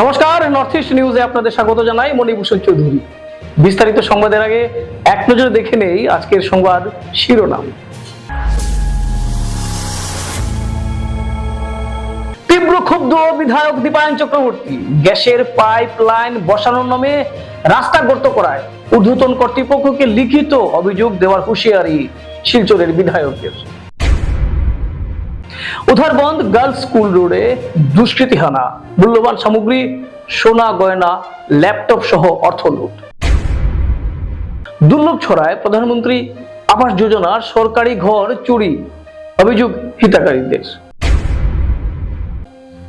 নমস্কার north east নিউজে আপনাদের স্বাগত জানাই মণিভূষণ চৌধুরী। বিস্তারিত সংবাদের আগে এক নজরে দেখে নেই আজকের সংবাদ শিরোনাম। তীব্র ক্ষুব্ধ বিধায়ক দীপায়ন চক্রবর্তী গ্যাসের পাইপ লাইন বসানোর নামে রাস্তা গর্ত করায় ঊর্ধ্বতন কর্তৃপক্ষকে লিখিত অভিযোগ দেওয়ার হুঁশিয়ারি শিলচরের বিধায়কের। উধারবন্দ গার্লস স্কুল রোডে দুষ্কৃতী হানা, মূল্যবান সামগ্রী, সোনা গয়না, ল্যাপটপ সহ অর্থ লুট। দুর্লভ ছড়ায় প্রধানমন্ত্রী আবাস যোজনার সরকারি ঘর, চুরি, অভিযোগ হিতাকারীদের।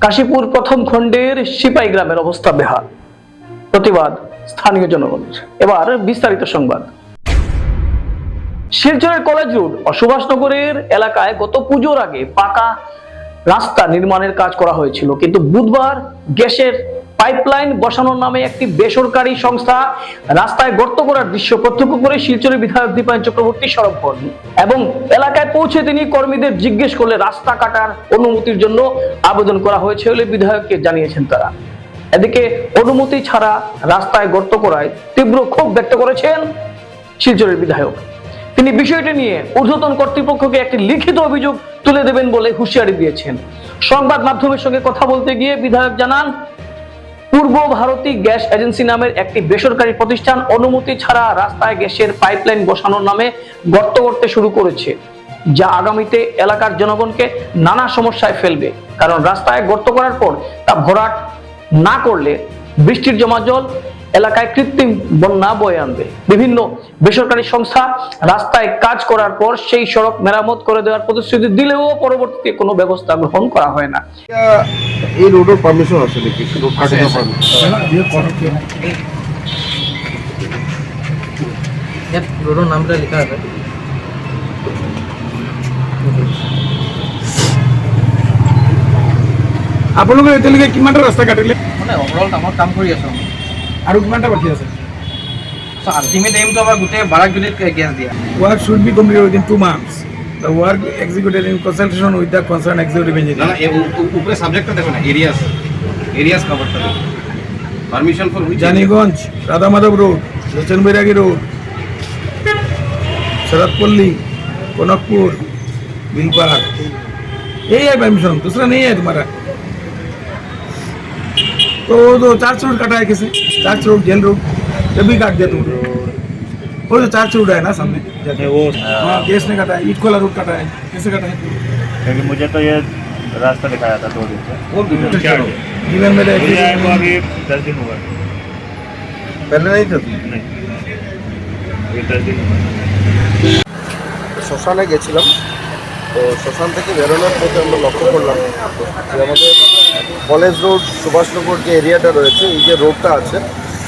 কাশীপুর প্রথম খণ্ডের সিপাই গ্রামের অবস্থা বেহাল। প্রতিবাদ স্থানীয় জনগণের। এবার বিস্তারিত সংবাদ। শিলচরের কলেজ রোড ও সুভাষনগরের এলাকায় গত পুজোর আগে পাকা রাস্তা নির্মাণের কাজ করা হয়েছিল। কিন্তু বুধবার গ্যাসের পাইপলাইন বসানোর নামে একটি বেসরকারি সংস্থা রাস্তায় গর্ত করার দৃশ্য প্রত্যক্ষ করে শিলচরের বিধায়ক দীপায়ন চক্রবর্তী, সরব হন এবং এলাকায় পৌঁছে তিনি কর্মীদের জিজ্ঞেস করলে রাস্তা কাটার অনুমতির জন্য আবেদন করা হয়েছে বলে বিধায়ককে জানিয়েছেন তারা। এদিকে অনুমতি ছাড়া রাস্তায় গর্ত করায় তীব্র ক্ষোভ ব্যক্ত করেছেন শিলচরের বিধায়ক। তিনি বিষয়টি নিয়ে ঊর্ধ্বতন কর্তৃপক্ষকে একটি লিখিত অভিযোগ তুলে দেবেন বলে হুঁশিয়ারি দিয়েছেন। সংবাদ মাধ্যমের সঙ্গে কথা বলতে গিয়ে বিধায়ক জানান, পূর্ব ভারতী গ্যাস এজেন্সি নামের একটি বেসরকারি প্রতিষ্ঠান অনুমতি ছাড়া রাস্তায় গ্যাসের পাইপলাইন বসানোর নামে গর্ত করতে শুরু করেছে, যা আগামীতে এলাকার জনগণকে নানা সমস্যায় ফেলবে। কারণ রাস্তায় গর্ত করার পর তা ভরাট না করলে বৃষ্টির জমা জল এলাকায় কৃত্রিম বন্যা বয়ে আনবে। বিভিন্ন বেসরকারি সংস্থা রাস্তায় কাজ করার পর সেই সড়ক মেরামত করে দেওয়ার প্রতিশ্রুতি দিলেও পরবর্তীতে কোনো ব্যবস্থা গ্রহণ করা হয় না। এই ৰোডৰ পাৰ্মিশ্যন আছে নেকি? ৰোডৰ লিখা আছে। আপোনালোকে এতিয়ালৈকে কিমানটা ৰাস্তা কাটিলে? মানে অভাৰঅল কামত কাম কৰি আছোঁ আৰু কিমানটা বাকী আছে চ' আল্টিমেট এইমটো আমাৰ গোটেই বাৰাকজুলিত গেছ দিয়া work should be complete within two months the work executed in consultation with the concern executive না ইঞ্জিনিয়ার না এ উ- উ- উপরে সাবজেক্টটা দেখো না এরিয়াস এরিয়াস কভারটা দেখো permission for which Janiganj Radha Madhav road Lochan Bairagi road Sharadpalli Kanakpur Bilpar यही है परमिशन दूसरा नहीं है तुम्हारा तो जो तो चार रोड कटा है किसी चार रोड जेल रोड तभी काट दिया तुमने। वो तो चार रोड है ना सामने। वो हाँ केस ने कटा है ईट कटा है कैसे कटा है क्योंकि मुझे तो ये रास्ता दिखाया था दो दिन से। तो जीवन में अभी दस दिन हुआ। पहले नहीं था नहीं। কলেজ রোড সুভাষনগর যে এরিয়াটা রয়েছে, এই যে রোডটা আছে,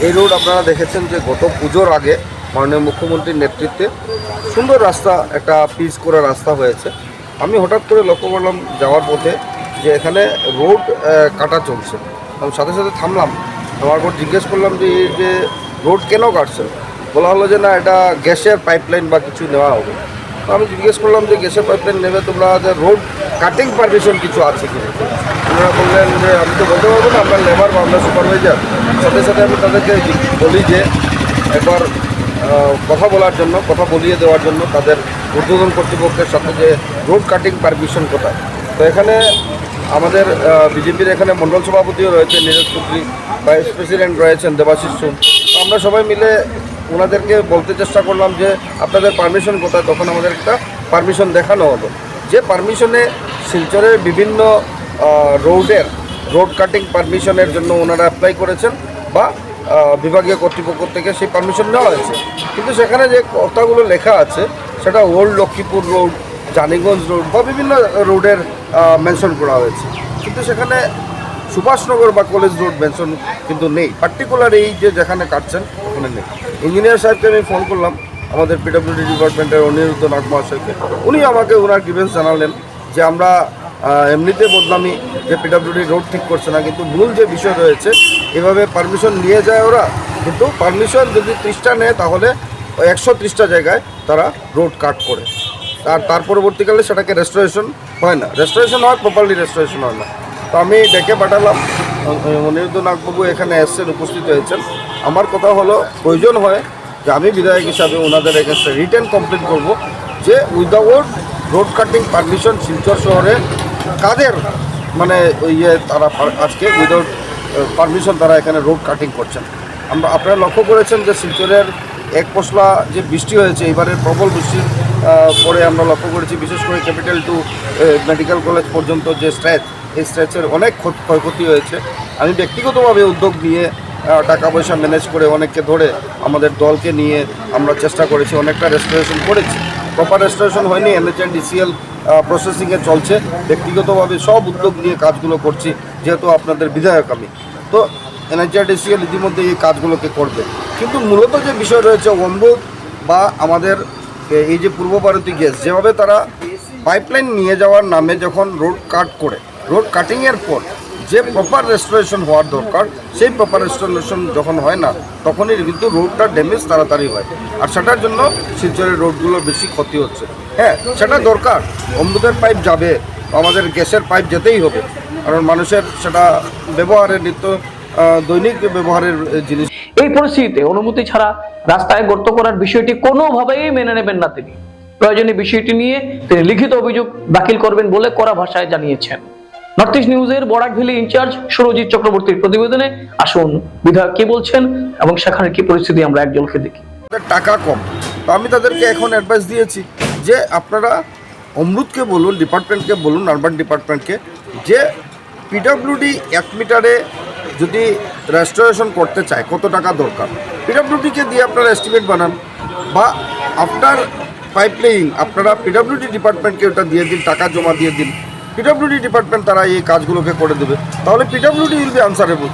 এই রোড আপনারা দেখেছেন যে গত পুজোর আগে মাননীয় মুখ্যমন্ত্রীর নেতৃত্বে সুন্দর রাস্তা, একটা পিচ করা রাস্তা হয়েছে। আমি হঠাৎ করে লক্ষ্য করলাম যাওয়ার পথে যে এখানে রোড কাটা চলছে। আমি সাথে সাথে থামলাম, থামার পর জিজ্ঞেস করলাম যে, এই যে রোড কেন কাটছে? বলা হলো যে না, এটা গ্যাসের পাইপলাইন বা কিছু নেওয়া হবে। তো আমি জিজ্ঞেস করলাম যে গ্যাসের পাইপলাইন নেবে তোমরা, যে রোড কাটিং পারমিশন কিছু আছে কি? ওনারা বললেন যে, আমি তো বলতে পারব না আপনার লেবার বা আমরা সুপারভাইজার সাথে সাথে আমি তাদেরকে বলি যে, একবার কথা বলার জন্য, কথা বলিয়ে দেওয়ার জন্য তাদের ঊর্ধ্বতন কর্তৃপক্ষের সাথে যে রোড কাটিং পারমিশন কোথায়। তো এখানে আমাদের বিজেপির এখানে মণ্ডল সভাপতিও রয়েছে নীরজ চৌধুরী ভাইস প্রেসিডেন্ট রয়েছেন দেবাশিস সুন আমরা সবাই মিলে ওনাদেরকে বলতে চেষ্টা করলাম যে আপনাদের পারমিশন কোথায়? তখন আমাদের একটা পারমিশন দেখানো হলো। যে পারমিশনে শিলচরের বিভিন্ন রোডের রোড কাটিং পারমিশনের জন্য ওনারা অ্যাপ্লাই করেছেন বা বিভাগীয় কর্তৃপক্ষ থেকে সেই পারমিশন নেওয়া হয়েছে। কিন্তু সেখানে যে কথাগুলো লেখা আছে, সেটা old Lakshmipur road Janiganj road বা বিভিন্ন রোডের মেনশন করা হয়েছে। কিন্তু সেখানে সুভাষনগর বা কলেজ রোড মেনশন কিন্তু নেই। পার্টিকুলার এই যে যেখানে কাটছেন, ওখানে নেই। ইঞ্জিনিয়ার সাহেবকে আমি ফোন করলাম, আমাদের পিডব্লিউডি ডিপার্টমেন্টের অনিরুদ্ধ নাগ মহাশয়কে উনি আমাকে ওনার গ্রিভেন্স জানালেন যে আমরা এমনিতে বদনামি যে পিডব্লিউডি রোড ঠিক করছে না, কিন্তু মূল যে বিষয় রয়েছে, এভাবে পারমিশন নিয়ে যায় ওরা। কিন্তু পারমিশন যদি ত্রিশটা নেয়, তাহলে একশো ত্রিশটা জায়গায় তারা রোড কাট করে। আর তার পরবর্তীকালে সেটাকে রেস্টোরেশন হয় না। রেস্টোরেশন হয় প্রপারলি রেস্টোরেশন হয় না। তো আমি ডেকে পাঠালাম। অনিরুদ্ধ নাগবাবু এখানে এসছেন উপস্থিত হয়েছেন। আমার কথা হলো, প্রয়োজন হয় যে আমি বিধায়ক হিসাবে ওনাদের এগেনস্টে রিটার্ন কমপ্লেন করব, যে without road cutting permission Silchar শহরে কাদের মানে ইয়ে তারা আজকে উইদাউট পারমিশন তারা এখানে রোড কাটিং করছেন। আমরা আপনারা লক্ষ্য করেছেন যে শিলচরের এক পশলা যে বৃষ্টি হয়েছে এবারে প্রবল বৃষ্টির পরে আমরা লক্ষ্য করেছি, বিশেষ করে ক্যাপিটাল টু মেডিকেল কলেজ পর্যন্ত যে স্ট্রেচ, এই স্ট্রেচের অনেক ক্ষত- ক্ষয়ক্ষতি হয়েছে। আমি ব্যক্তিগতভাবে উদ্যোগ নিয়ে টাকা পয়সা ম্যানেজ করে অনেককে ধরে আমাদের দলকে নিয়ে আমরা চেষ্টা করেছি, অনেকটা রেস্টোরেশন করেছি। প্রপার রেস্টোরেশন হয়নি এনএচএন ডিসিএল প্রসেসিংয়ে চলছে। ব্যক্তিগতভাবে সব উদ্যোগ নিয়ে কাজগুলো করছি, যেহেতু আপনাদের বিধায়ক আমি। তো এনএচআরডিসিএল ইতিমধ্যে এই কাজগুলোকে করবে। কিন্তু মূলত যে বিষয় রয়েছে অম্বুদ বা আমাদের এই যে পূর্ব ভারতীয় গ্যাস, যেভাবে তারা পাইপলাইন নিয়ে যাওয়ার নামে যখন রোড কাট করে রোড কাটিংয়ের পর যে প্রপার রেস্টোরেশন হওয়ার দরকার, সেই প্রপার রেস্টোরেশন যখন হয় না, তখনই কিন্তু রোডটা ড্যামেজ তাড়াতাড়ি হয়। আর সেটার জন্য শিলচরের রোডগুলো বেশি ক্ষতি হচ্ছে। হ্যাঁ সেটা দরকার। অমৃতের পাইপ যাবে, আমাদের গ্যাসের পাইপ যেতেই হবে। কারণ মানুষের সেটা ব্যবহারের নিত্য দৈনিক ব্যবহারের জিনিস। এই পরিস্থিতিতে অনুমতি ছাড়া রাস্তায় গর্ত করার বিষয়টি কোনোভাবেই মেনে নেবেন না তিনি। প্রয়োজনীয় বিষয়টি নিয়ে তিনি লিখিত অভিযোগ দাখিল করবেন বলে কড়া ভাষায় জানিয়েছেন। নর্থ ইস্ট নিউজের বরাকভ্যালি ইনচার্জ সুরজিৎ চক্রবর্তীর প্রতিবেদনে আসুন বিধায়ক কি বলছেন এবং সেখানে কি পরিস্থিতি আমরা এক ঝলকে দেখি টাকা কম। তো আমি তাদেরকে এখন অ্যাডভাইস দিয়েছি যে আপনারা অমৃতকে বলুন ডিপার্টমেন্টকে বলুন আরবান ডিপার্টমেন্টকে যে পিডাব্লিউডি এক মিটারে যদি রেস্টোরেশন করতে চায়, কত টাকা দরকার? পিডাব্লিউডিকে দিয়ে আপনারা এস্টিমেট বানান। বা আফটার পাইপলাইন আপনারা পিডাব্লিউডি ডিপার্টমেন্টকে ওটা দিয়ে দিন, টাকা জমা দিয়ে দিন। পিডাব্লিউডি ডিপার্টমেন্ট তারা এই কাজগুলোকে করে দেবে। তাহলে পিডাব্লিউডি উইল বি আনসারেবল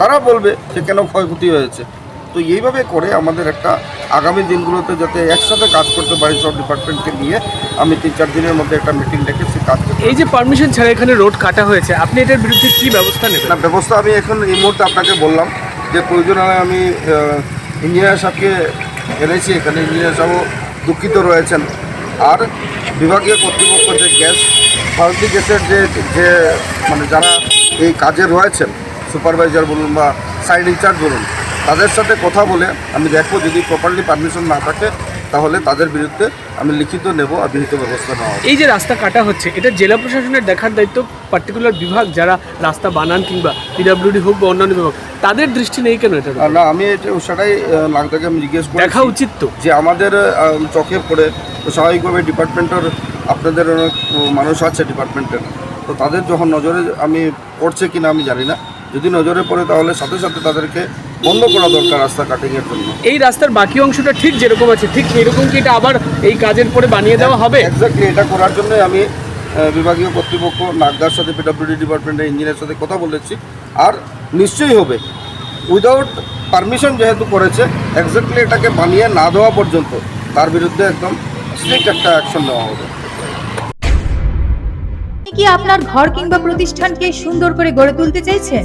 তারা বলবে যে কেন ক্ষয়ক্ষতি হয়েছে। তো এইভাবে করে আমাদের একটা আগামী দিনগুলোতে যাতে একসাথে কাজ করতে পারি সব ডিপার্টমেন্টকে নিয়ে আমি তিন চার দিনের মধ্যে একটা মিটিং ডেকে সে কাজ এই যে পারমিশন ছাড়া এখানে রোড কাটা হয়েছে আপনি এটার বিরুদ্ধে কী ব্যবস্থা নেবেন? না ব্যবস্থা আমি এখন এই মুহূর্তে আপনাকে বললাম যে প্রয়োজন হয় আমি ইঞ্জিনিয়ার সাহেবকে এনেছি এখানে ইঞ্জিনিয়ার সাহেবও দুঃখিত রয়েছেন। আর বিভাগীয় কর্তৃপক্ষ যে গ্যাস ভারতী গ্যাসের যে যে মানে যারা এই কাজে রয়েছেন সুপারভাইজার বলুন বা সাইড ইনচার্জ বলুন তাদের সাথে কথা বলে আমি দেখব যদি প্রপারলি পারমিশন না থাকে তাহলে তাদের বিরুদ্ধে আমি লিখিত নেব আর বিহিত ব্যবস্থা নেওয়া এই যে রাস্তা কাটা হচ্ছে এটা জেলা প্রশাসনের দেখার দায়িত্ব পার্টিকুলার বিভাগ যারা রাস্তা বানান কিংবা পিডাব্লিউডি হোক বা অন্যান্য বিভাগ তাদের দৃষ্টি নেই কেন এটা না আমি এটা সেটাই নাগদাকে আমি জিজ্ঞেস করি দেখা উচিত তো। যে আমাদের চোখে পড়ে তো স্বাভাবিকভাবে ডিপার্টমেন্টের আপনাদের অনেক মানুষ আছে ডিপার্টমেন্টের। তো তাদের যখন নজরে আমি পড়ছে কিনা আমি জানি না। যদি নজরে পড়ে তাহলে সাথে সাথে তাদেরকে বন্ধ করা দরকার রাস্তা কাটিংয়ের জন্য। এই রাস্তার বাকি অংশটা ঠিক যেরকম আছে ঠিক সেরকম কি এটা আবার এই কাজের পরে বানিয়ে দেওয়া হবে? এক্স্যাক্টলি এটা করার জন্য আমি বিভাগীয় কর্তৃপক্ষ নাগদার সাথে পিডব্লিউডি ডিপার্টমেন্টের ইঞ্জিনিয়ার সাথে কথা বলেছি আর নিশ্চয়ই হবে উইদাউট পারমিশন যেহেতু করেছে এক্স্যাক্টলি এটাকে বানিয়ে না দেওয়া পর্যন্ত তার বিরুদ্ধে একদম স্ট্রিক্ট একটা অ্যাকশন নেওয়া হবে। আপনি কি আপনার ঘর কিংবা প্রতিষ্ঠানকে সুন্দর করে গড়ে তুলতে চাইছেন?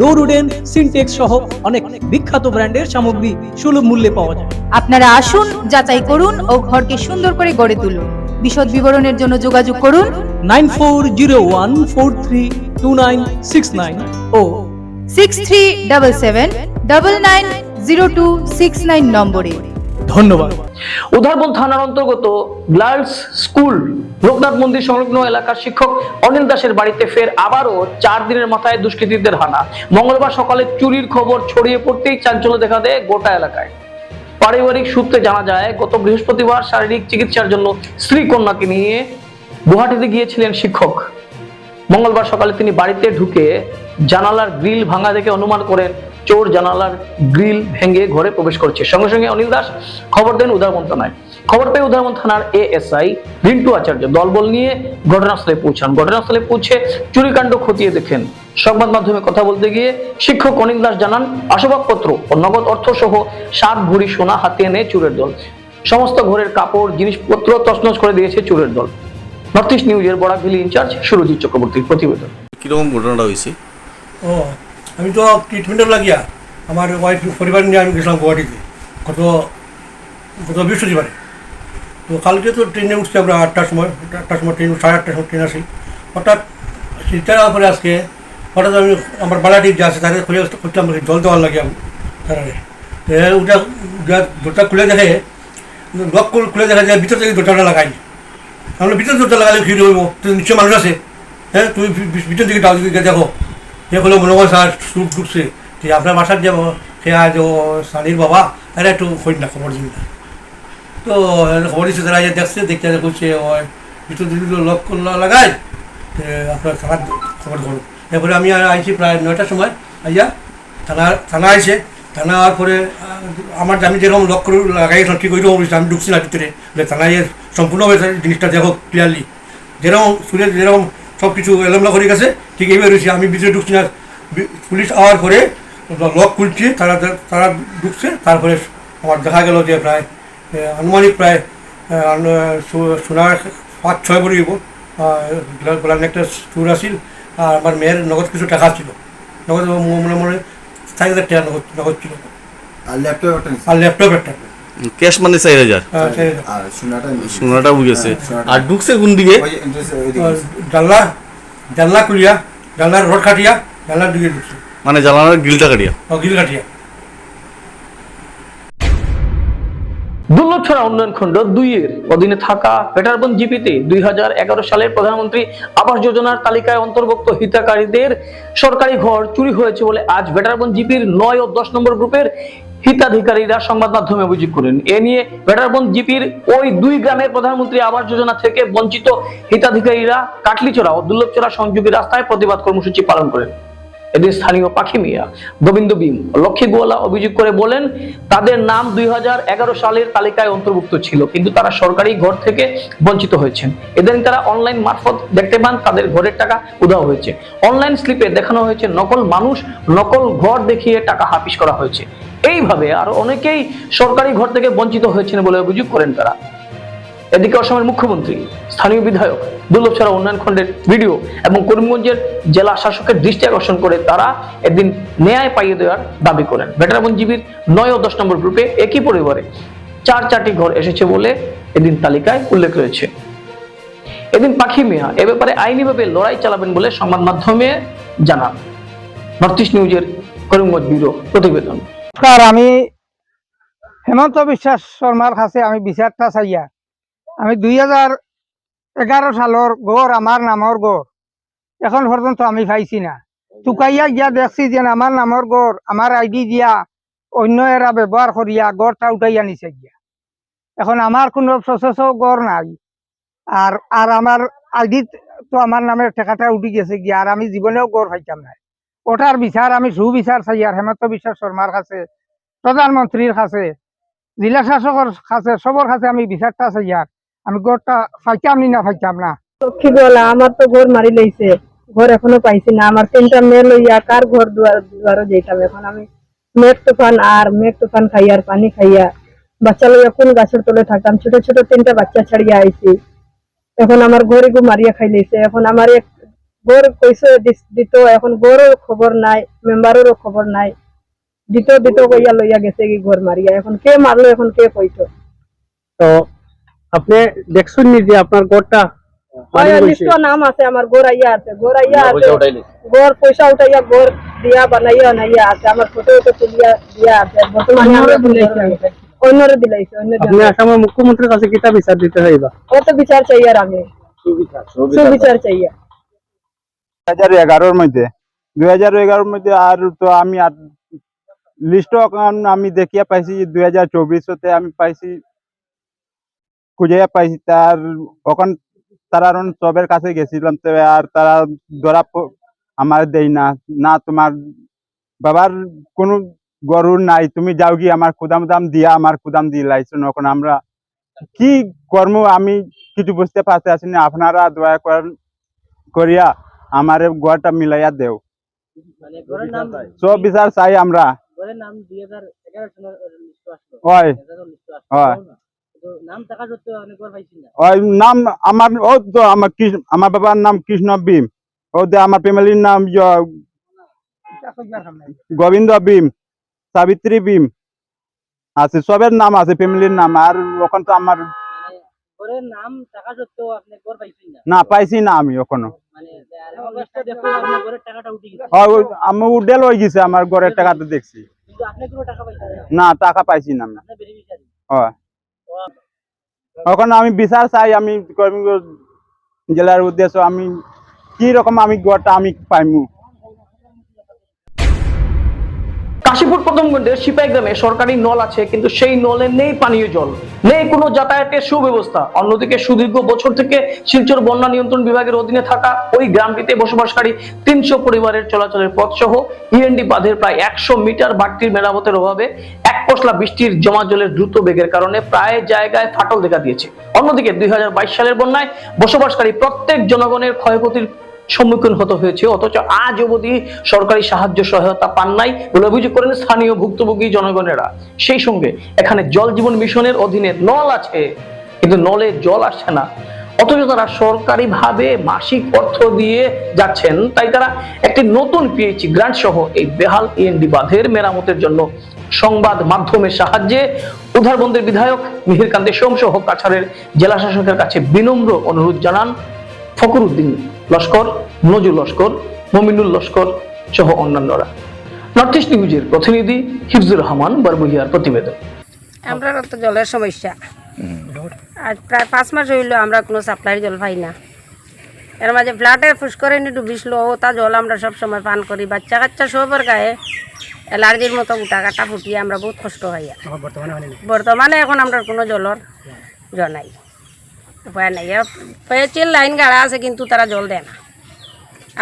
door wooden Sintex সহ অনেক বিখ্যাত ব্র্যান্ডের সামগ্রী সুলভ মূল্যে পাওয়া যায়। আপনারা আসুন যাচাই করুন ও ঘরকে সুন্দর করে গড়ে তুলুন। বিশদ বিবরণের জন্য যোগাযোগ করুন। Nine four zero one four three two nine six nine O six three double seven double nine zero two six nine নম্বরে। ধন্যবাদ। উধারবন থানার অন্তর্গত গার্লস স্কুল লোকনাথ মন্দির সংলগ্ন এলাকার শিক্ষক অনিল দাসের বাড়িতে ফের আবারও চার দিনের মাথায় দুষ্কৃতীদের হানা। মঙ্গলবার সকালে চুরির খবর ছড়িয়ে পড়তেই চাঞ্চল্য দেখা দেয় গোটা এলাকায়। পারিবারিক সূত্রে জানা যায়, গত বৃহস্পতিবার শারীরিক চিকিৎসার জন্য স্ত্রী কন্যাকে নিয়ে গুয়াহাটিতে গিয়েছিলেন শিক্ষক। মঙ্গলবার সকালে তিনি বাড়িতে ঢুকে জানালার গ্রিল ভাঙা দেখে অনুমান করেন চোর জানালার গ্রিল ভেঙে ঘরে প্রবেশ করছে। সঙ্গে সঙ্গে অনিল দাস খবর দেন উদারমন থানায় খবর পেয়ে উদারমন থানার এএসআই রিন্টু আচার্য দলবল নিয়ে ঘটনাস্থলে পৌঁছান। ঘটনাস্থলে পৌঁছে চুরিকাণ্ড খতিয়ে দেখেন। সংবাদ মাধ্যমে কথা বলতে গিয়ে শিক্ষক অনিল দাস জানান আসবাবপত্র ও নগদ অর্থ সহ সাত ভরি সোনা হাতিয়ে নেয় চুরের দল। সমস্ত ঘরের কাপড় জিনিসপত্র তছনছ করে দিয়েছে চোরের দল। নর্থ ইস্ট নিউজের বরাকভেলি ইনচার্জ সুরজিৎ চক্রবর্তীর প্রতিবেদন। কীরকম ঘটনাটা হয়েছে? ও আমি তো ট্রিটমেন্টে লাগিয়া আমার ওয়াইফ পরিবার নিয়ে আমি গেছিলাম গুয়াহাটিতে, গত গত বৃহস্পতিবারে। তো কালকে তো ট্রেনে উঠছি আমরা আটটার সময় আটটার সময় ট্রেন সাড়ে আটটার সময় ট্রেন আসি। হঠাৎ সেটা পরে আজকে হঠাৎ আমি আমার বালাটি যে আছে তাদের খুলে খুঁজলাম জল দেওয়ার লাগে আমি তারা ওটা দরজা খুলে দেখে লক খুলে দেখা যায় ভিতর থেকে দরজাটা লাগাই আমরা ভিতর দরজা লাগালে ভিড় হইব? নিশ্চয় মানুষ আছে। হ্যাঁ তুমি ভিতর দিকে দেখো। সে হলো মনে হয় স্যার সুখ ঢুকছে যে আপনার বাসার যে সে আজ ও সানির বাবা, তারা একটু খোঁজ না, খবর দিন না। তো খবর দিচ্ছে তারা যে দেখছে, দেখতে করছে ওই ভিতর দিকে লক লাগাই, তো আপনার থানার খবর করুন এরপরে আমি আর আইছি প্রায় নয়টার সময়, আইয়া থানা থানা আইছে, থানা হওয়ার পরে আমার আমি যেরকম লক করে লাগাইছিলাম ঠিক ওইরকম আমি ঢুকছি না ভিতরে। থানায় সম্পূর্ণভাবে জিনিসটা দেখো ক্লিয়ারলি যেরকম সুরের যেরকম সব কিছু এলোমেলো করে গেছে। ঠিক এইভাবে রয়েছে। আমি ভিতরে ঢুকছি না। পুলিশ আওয়ার পরে লক খুলছি তারা তারা ঢুকছে। তারপরে আমার দেখা গেল যে প্রায় আনুমানিক প্রায় সোনার পাঁচ ছয় করে দিব গোলাম একটা চুর আসিল আর আমার মেয়ের নগদ কিছু টাকা ছিল। নগদ মনে মনে চার হাজার টাকা নগদ নগদ ছিল। আর ল্যাপটপ আর ল্যাপটপ একটা। ক্যাশ মানে চার হাজার। হাজার। আর সোনাটা আর ঢুকছে কোন দিকে? জানলা জানলা খুলিয়া জানলার রড কাটিয়া জানলার দিকে ঢুকছে। মানে জ্বালানোর গিলটা কাটিয়া। ও গিল কাটিয়া। দুর্লভছড়া উন্নয়ন খণ্ড দুইয়ের অধীনে থাকা ভেটারবন জিপিতে দুই হাজার এগারো সালের প্রধানমন্ত্রী আবাস যোজনার তালিকায় অন্তর্ভুক্ত হিতাকারীদের সরকারি ঘর চুরি হয়েছে বলে আজ ভেটারবন জিপির নয় ও দশ নম্বর গ্রুপের হিতাধিকারীরা সংবাদ মাধ্যমে অভিযোগ করেন। এ নিয়ে ভেটারবন জিপির ওই দুই গ্রামের প্রধানমন্ত্রী আবাস যোজনা থেকে বঞ্চিত হিতাধিকারীরা কাটলিচড়া ও দুর্লভচড়া সংযোগী রাস্তায় প্রতিবাদ কর্মসূচি পালন করেন। এদিন স্থানীয় পাখি মিয়া, গোবিন্দ বিম লক্ষ্মী গোয়ালা অভিযোগ করে বলেন, তাদের নাম দুই হাজার এগারো সালের তালিকায় অন্তর্ভুক্ত ছিল, কিন্তু তারা সরকারি ঘর থেকে বঞ্চিত হয়েছেন। এদিন তারা অনলাইন মারফত দেখতে পান, তাদের ঘরের টাকা উধাও হয়েছে। অনলাইন স্লিপে দেখানো হয়েছে, নকল মানুষ নকল ঘর দেখিয়ে টাকা হাফিস করা হয়েছে। এইভাবে আর অনেকেই সরকারি ঘর থেকে বঞ্চিত হয়েছেন বলে অভিযোগ করেন তারা। এদিকে অসমের মুখ্যমন্ত্রী, স্থানীয় বিধায়ক দুর্লভছড়া উন্নয়ন খণ্ডের ভিডিও এবং করিমগঞ্জের জেলা শাসকের দৃষ্টি আকর্ষণ করে তারা এদিন ন্যায় পাইয়ে দেওয়ার দাবি করেন। ভেটারবনজীবীর নয় ও দশ নম্বর গ্রুপে একই পরিবারে চার চারটি ঘর এসেছে বলে এদিন তালিকায় উল্লেখ রয়েছে। এদিন পাখি মিয়া এ ব্যাপারে আইনিভাবে লড়াই চালাবেন বলে সংবাদ মাধ্যমে জানান। নর্থ ইস্ট নিউজের করিমগঞ্জ ব্যুরো প্রতিবেদন। নমস্কার, আমি হেমন্ত বিশ্বাস শর্মার কাছে আমি বিচারটা চাইয়া আমি দুই হাজার এগারো সালের গড় আমার নামর গড়। এখন পর্যন্ত আমি পাইছি না। টুকাইয়া গিয়া দেখছি যে আমার নামর গড় আমার আইডি দিয়া অন্য এরা ব্যবহার করিয়া গড়টা উঠাইয়া নিছে গিয়া। এখন আমার কোনো প্রসেসও গড় নাই। আর আর আমার আইডি তো আমার নামের টাকাটা উঠি গেছে গিয়া আর আমি জীবনেও গড় পাইতাম না ওটার বিচার আমি সুবিচার চাই আর হেমন্ত বিশ্ব শর্মার কাছে প্রধানমন্ত্রীর কাছে, জেলা শাসকের কাছে সবর কাছে আমি বিচারটা চাই আর আমি গড়টা ফাইতাম নি ফাইতাম না? লক্ষ্মী বলা আমার তো ঘর মারি লইছে ঘর এখনও পাইছি না আমার তিনটা মেয়ে লইয়া কার ঘর দুয়ার দুয়ারও যেতাম এখন। আমি মেঘ তুফান আর মেঘ তুফান খাইয়া আর পানি খাইয়া বাচ্চা লইয়া কোন গাছের তলে থাকতাম ছোট ছোট তিনটা বাচ্চা ছাড়িয়া আইছি। এখন আমার ঘরে গু মারিয়া খাই লইছে এখন আমার এক ঘর কইছে দিস- দিত এখন ঘরের খবর নাই মেম্বারেরও খবর নাই। দিত দিত কইয়া লইয়া গেছে কি ঘর মারিয়া এখন কে মারলো এখন কে কইতো তো আপনি দেখছেন নি যে আপনার ঘরটা হয় লিস্ট নাম আছে আমার গোরাইয়া আছে। গোরাইয়া আছে। গোর পয়সা উঠাইয়া গোর দিয়া বানাইয়া বানাইয়া আছে। আমার ফটো তো তুলিয়া দিয়া আছে। বর্তমানে আমরা দিলাইছি অন্যরে দিলাইছি অন্য আপনি আসামের মুখ্যমন্ত্রীর কাছে কিতা বিচার দিতে হইবা কত বিচার চাই আর আমি। সুবিচার চাই হাজার এগারোর মধ্যে। দুই হাজার এগারোর মধ্যে আর তো আমি আর লিস্ট আমি দেখিয়া পাইছি দুই হাজার চব্বিশতে আমি পাইছি খুঁজে পাইছি। তার ওখান তারা সবের কাছে গেছিলাম তো আর তারা ধরা আমার দেই না। না, তোমার বাবার কোনো গরুর নাই। তুমি যাও গিয়ে আমার কুদাম দাম দিয়া, আমার কুদাম দিয়ে লাইছো এখন আমরা। কি কর্ম আমি কিছু বুঝতে পারতে আসি না আপনারা দয়া করেন করিয়া আমার গোয়াটা মিলাইয়া দেও। সব বিচার চাই। আমরা। ওই নাম আমার ও তো আমার কৃষ্ণ আমার বাবার নাম কৃষ্ণ ভীম। ও আমার ফ্যামিলির নাম ইয়া গোবিন্দ ভীম সাবিত্রী ভীম। আছে সবের নাম আছে ফ্যামিলির নাম। আর ওখান তো আমার নাম টাকা সত্ত্বেও আপনি না। না পাইছি না আমি ওখানে মানে উঠে গেছে। আমি উডেল হয়ে গেছে আমার ঘরের টাকাতে দেখছি। কিন্তু আপনি কোনো টাকা পাইছেন না? না টাকা পাইছি না হয়। এখন আমি বিচার চাই আমি করিমগঞ্জ জেলার উদ্দেশ্য আমি কি রকম আমি গড়টা আমি পাইমু? কাশীপুর প্রথমগঞ্জের সিপাই গ্রামে সরকারি নল আছে, কিন্তু সেই নলে নেই পানীয় জল, নেই কোনো যাতায়াতের সুব্যবস্থা। অন্যদিকে সুদীর্ঘ বছর থেকে শিলচর বন্যা নিয়ন্ত্রণ বিভাগের অধীনে থাকা ওই গ্রামটিতে বসবাসকারী তিনশো পরিবারের চলাচলের পথ সহ ইএনডি বাঁধের প্রায় একশো মিটার বাড়তির মেরামতের অভাবে এক পশলা বৃষ্টির জমা জলের দ্রুত বেগের কারণে প্রায় জায়গায় ফাটল দেখা দিয়েছে। অন্যদিকে দুই হাজার বাইশ সালের বন্যায় বসবাসকারী প্রত্যেক জনগণের ক্ষয়ক্ষতির সম্মুখীন হতে হয়েছে। অথচ আজ অবধি সরকারি সাহায্য সহায়তা পান নাই বলে অভিযোগ করেন স্থানীয় ভুক্তভোগী জনগণেরা। সেই সঙ্গে এখানে জল জীবন মিশনের অধীনে নল আছে, কিন্তু নলে জল আসছে না। অথচ তারা সরকারিভাবে মাসিক অর্থ দিয়ে যাচ্ছেন, তাই তারা একটি নতুন পিএইচি গ্রান্ট সহ এই বেহাল ইএনডি বাঁধের মেরামতের জন্য সংবাদ মাধ্যমের সাহায্যে উধারবন্দের বিধায়ক মিহির কান্তি সোম সহ কাছাড়ের জেলা শাসকের কাছে বিনম্র অনুরোধ জানান ফখরুদ্দিন। লস্কর নজরুল লস্কর মমিনুল লস্কর সহ অন্যান্যরা। নর্থ ইস্ট নিউজের প্রতিনিধি হিফজুর রহমান বারবুহিয়ার প্রতিবেদন। আমরা তো জলের সমস্যা। আজ প্রায় পাঁচ মাস হইল আমরা কোনো সাপ্লাইয়ের জল পাই না। এর মাঝে ফ্ল্যাটের ফুসকরেনি ডুবিছিল ও তা জল আমরা সব সময় পান করি। বাচ্চা কাচ্চা সবের গায়ে। অ্যালার্জির মতো গোটা কাটা ফুটিয়ে আমরা বহুত কষ্ট হই বর্তমানে এখন আমরা কোনো জলর জল নাই। উপায় নাই। পেয়েছিল লাইন গাড়া আছে, কিন্তু তারা জল দেয় না।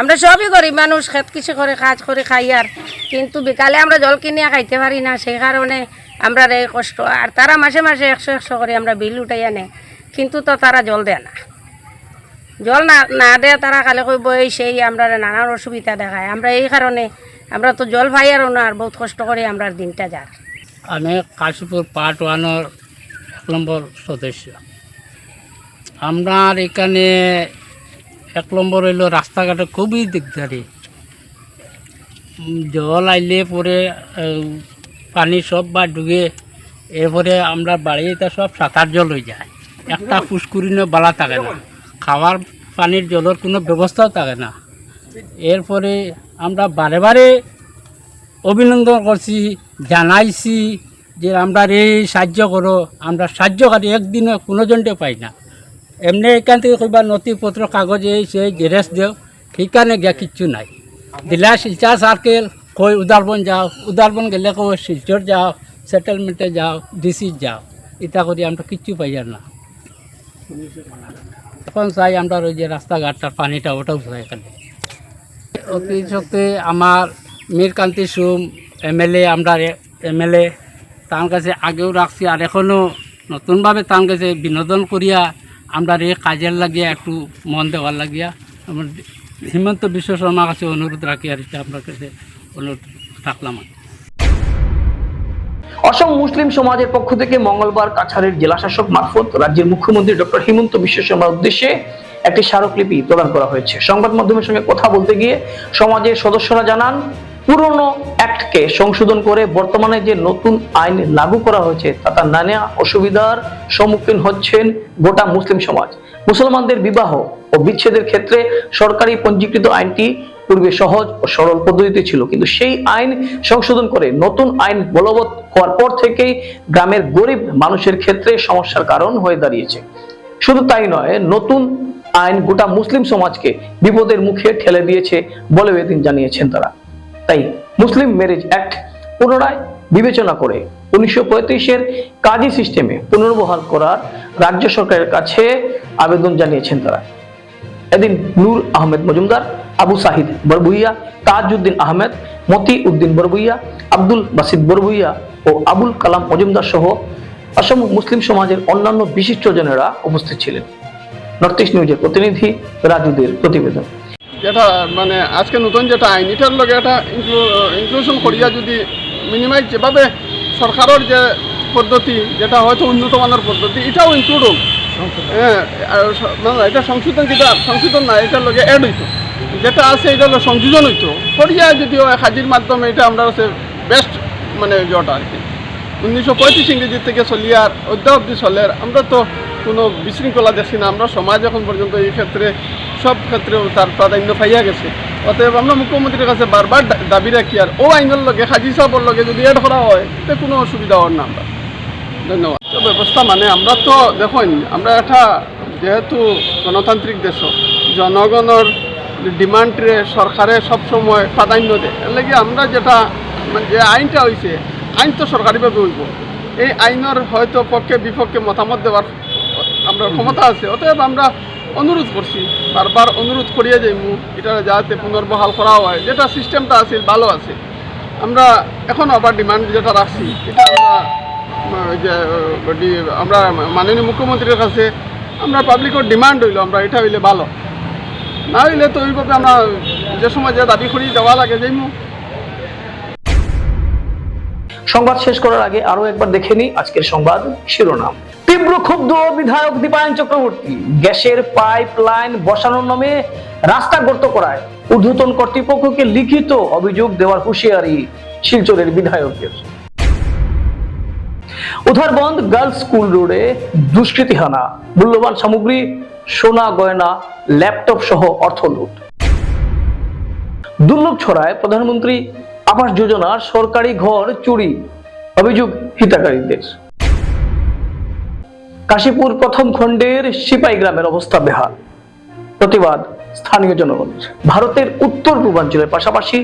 আমরা সবই করি মানুষ, খেত কিছু করে, কাজ করে খাই আর। কিন্তু বিকালে আমরা জল কিনিয়া খাইতে পারি না, সেই কারণে আমরা এই কষ্ট। আর তারা মাসে মাসে একশো একশো করে আমরা বিল উঠাই আনে, কিন্তু তো তারা জল দেয় না। জল না না দেয় তারা কালে কইব, এই সেই আমরা নানান অসুবিধা দেখায়। আমরা এই কারণে আমরা তো জল পাই আর না, আর বহুত কষ্ট করে আমরা দিনটা যার। আমি কাশীপুর পার্ট ওয়ানের এক নম্বর সদস্য। আপনার এখানে এক নম্বর হইল রাস্তাঘাটে খুবই দিকদারি জল আইলে পরে পানি সব বা ডুবে এরপরে আমরা বাড়িতে সব সাঁতার জল হয়ে যায়। একটা পুষ্কুরিনে বালা থাকে না। খাওয়ার পানির জলের কোনো ব্যবস্থাও থাকে না। এরপরে আমরা বারে বারে অভিনন্দন করছি, জানাইছি যে, আমরা এই সাহায্য করো। আমরা সাহায্যকারী একদিনে কোনোজনটে পাই না। এমনি এখান থেকে কইবা নথিপত্র, কাগজে সেই জেরেস দেও ঠিকানে গিয়া কিচ্ছু নাই। দিলা শিলচা সার্কেল, কই উদারবন যাও, উদারবন গেলে কই শিলচর যাও, সেটেলমেন্টে যাও, ডিসি যাও এটা করি আমরা কিচ্ছু পাই না। এখন চাই আমরা ওই যে রাস্তাঘাটটার পানিটা ওটাও চাই এখানে। অতি সত্ত্বে আমার মীরকান্তি সুম, এমএলএ, আমরা এমএলএ, তার কাছে আগেও রাখছি, আর এখনও নতুনভাবে তার কাছে বিনোদন করিয়া আমরা এই কাজের লাগিয়া, একটু মন দেওয়ার লাগিয়া, আমার হিমন্ত বিশ্ব শর্মার কাছে অনুরোধ রাখি আর আপনার কাছে অনুরোধ রাখলাম অসম মুসলিম সমাজের পক্ষ থেকে মঙ্গলবার কাছাড়ের জেলা শাসক মারফত রাজ্যের মুখ্যমন্ত্রী ডক্টর হিমন্ত বিশ্ব শর্মার উদ্দেশ্যে একটি স্মারকলিপি প্রদান করা হয়েছে। সংবাদ মাধ্যমের সঙ্গে কথা বলতে গিয়ে সমাজের সদস্যরা জানান পুরনো অ্যাক্টকে সংশোধন করে বর্তমানে যে নতুন আইন লাগু করা হয়েছে, তাতে নানা অসুবিধার সম্মুখীন হচ্ছেন গোটা মুসলিম সমাজ। মুসলমানদের বিবাহ ও বিচ্ছেদের ক্ষেত্রে সরকারি পঞ্জীকৃত আইনটি পূর্বে সহজ ও সরল পদ্ধতিতে ছিল, কিন্তু সেই আইন সংশোধন করে নতুন আইন বলবৎ হওয়ার পর থেকেই গ্রামের গরিব মানুষের ক্ষেত্রে সমস্যার কারণ হয়ে দাঁড়িয়েছে। শুধু তাই নয়, নতুন আইন গোটা মুসলিম সমাজকে বিপদের মুখে ঠেলে দিয়েছে বলে এদিন জানিয়েছেন তারা। তাই মুসলিম ম্যারেজ অ্যাক্ট পুনরায় বিবেচনা করে উনিশশো পঁয়ত্রিশের কাজী সিস্টেমে পুনর্বহাল করার রাজ্য সরকারের কাছে আবেদন জানিয়েছেন তারা। এদিন নূর আহমেদ মজুমদার, আবু সাহিদ বরবুইয়া, তাজউদ্দিন আহমেদ মতি উদ্দিন বরবুইয়া, আব্দুল বাসিদ বরবুইয়া ও আবুল কালাম মজুমদার সহ অসম মুসলিম সমাজের অন্যান্য বিশিষ্টজনেরা উপস্থিত ছিলেন। নর্থ ইস্ট নিউজের প্রতিনিধি রাজুদের প্রতিবেদন। যেটা মানে আজকে নতুন যেটা আইন এটার লগে এটা ইনক্লুশন করিয়া যদি মিনিমাইজ যেভাবে সরকারের যে পদ্ধতি যেটা হয়তো উন্নত মানের পদ্ধতি এটাও ইনক্লুড হোক। হ্যাঁ এটা সংশোধন যেটা সংশোধন না এটার লগে অ্যাড হইতো। যেটা আছে এটা হলো সংযোজন হইতো। করিয়া যদিও হাজির মাধ্যমে এটা আমরা হচ্ছে বেস্ট মানে জটা আর কি। উনিশশো পঁয়ত্রিশ ইংরেজি থেকে চলিয়ার অদ্যা অব্দি চলের আমরা তো কোনো বিশৃঙ্খলা দেখছি না। আমরা সমাজ এখন পর্যন্ত এই ক্ষেত্রে সব ক্ষেত্রেও তার প্রাধান্য পাইয়া গেছে। অতএব আমরা মুখ্যমন্ত্রীর কাছে বারবার দাবি রাখি আর ও আইনের লগে হাজি সাহেবের লগে যদি এড করা হয় তো কোনো অসুবিধা হওয়ার না আমরা। ধন্যবাদ। তো ব্যবস্থা মানে আমরা তো দেখুন আমরা একটা যেহেতু গণতান্ত্রিক দেশ জনগণের ডিমান্ডে সরকারে সবসময় প্রাধান্য দেয়। এর লাগি আমরা যেটা মানে যে আইনটা হয়েছে আইন তো সরকারিভাবে হইব। এই আইনের হয়তো পক্ষে বিপক্ষে মতামত দেওয়ার আমরা ক্ষমতা আছে। অতএব আমরা অনুরোধ করছি, বারবার অনুরোধ করিয়ে যাইমু এটা যাতে পুনর্বহাল করা হয়, যেটা সিস্টেমটা আছে, ভালো আছে। আমরা এখন আবার ডিমান্ড যেটা রাখছি, এটা আমরা আমরা মাননীয় মুখ্যমন্ত্রীর কাছে আমরা পাবলিকের ডিমান্ড হইল, আমরা এটা হইলে ভালো। না হইলে তো ওইভাবে আমরা যে সময় যে দাবি করি দেওয়া লাগে যাইমু সংবাদ শেষ করার আগে আরও একবার দেখে নিই আজকের সংবাদ শিরোনাম। তীব্র ক্ষুব্ধ বিধায়ক দীপায়ন চক্রবর্তী গ্যাসের পাইপ লাইন বসানোর নামে রাস্তা গর্ত করায়। ঊর্ধ্বতন কর্তৃপক্ষকে লিখিত অভিযোগ দেওয়ার হুঁশিয়ারি শিলচরের বিধায়কের। উধারবন্দ গার্লস স্কুল রোডে দুষ্কৃতি হানা। মূল্যবান সামগ্রী, সোনা গয়না, ল্যাপটপ সহ অর্থ লুট। দুর্লভ ছড়ায় প্রধানমন্ত্রী আবাস যোজনার সরকারি ঘর চুরি, অভিযোগ হিতাকারীদের কাশীপুর প্রথম খণ্ডের সিপাই গ্রামের অবস্থা বেহাল। প্রতিবাদ স্থানীয় জনগণের। ভারতের উত্তর পূর্বাঞ্চলের পাশাপাশি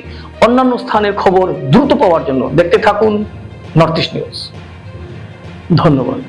অন্যান্য স্থানের খবর দ্রুত পাওয়ার জন্য দেখতে থাকুন নর্থ ইস্ট নিউজ ধন্যবাদ।